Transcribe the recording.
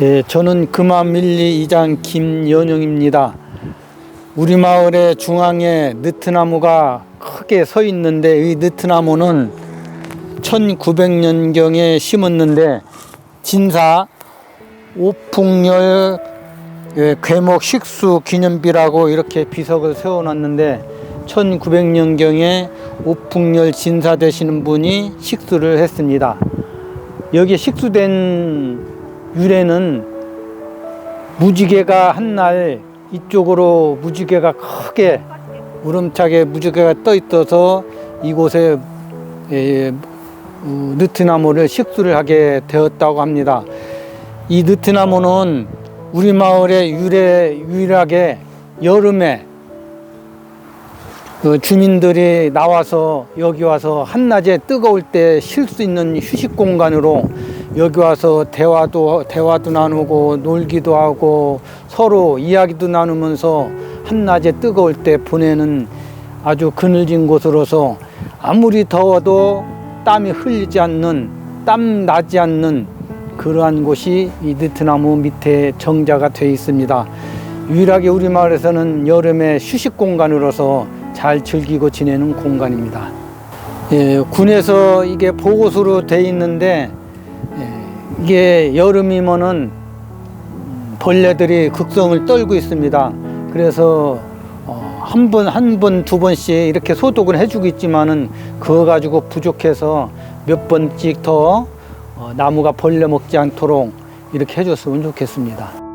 예, 저는 금암밀리 이장 김연영입니다. 우리 마을의 중앙에 느트나무가 크게 서 있는데 이 느트나무는 1900년경에 심었는데 진사 오풍열 예, 괴목 식수 기념비라고 이렇게 비석을 세워놨는데 1900년경에 오풍열 진사 되시는 분이 식수를 했습니다. 여기에 식수된 유래는 무지개가 한날 이쪽으로 무지개가 크게 우름차게 무지개가 떠 있어서 이곳에 에, 어, 느트나무를 식수를 하게 되었다고 합니다. 이 느트나무는 우리 마을의 유래 유일하게 여름에 그 주민들이 나와서 여기 와서 한낮에 뜨거울 때 쉴 수 있는 휴식 공간으로 여기 와서 대화도 대화도 나누고 놀기도 하고 서로 이야기도 나누면서 한낮에 뜨거울 때 보내는 아주 그늘진 곳으로서 아무리 더워도 땀이 흘리지 않는 땀 나지 않는 그러한 곳이 이 느트나무 밑에 정자가 되어 있습니다. 유일하게 우리 마을에서는 여름에 휴식 공간으로서 잘 즐기고 지내는 공간입니다. 예, 군에서 이게 보고서로 돼 있는데 예, 이게 여름이면은 벌레들이 극성을 떨고 있습니다. 그래서 어, 한 번, 한 번, 두 번씩 이렇게 소독을 해주고 있지만은 그거 가지고 부족해서 몇 번씩 더 어, 나무가 벌레 먹지 않도록 이렇게 해줬으면 좋겠습니다.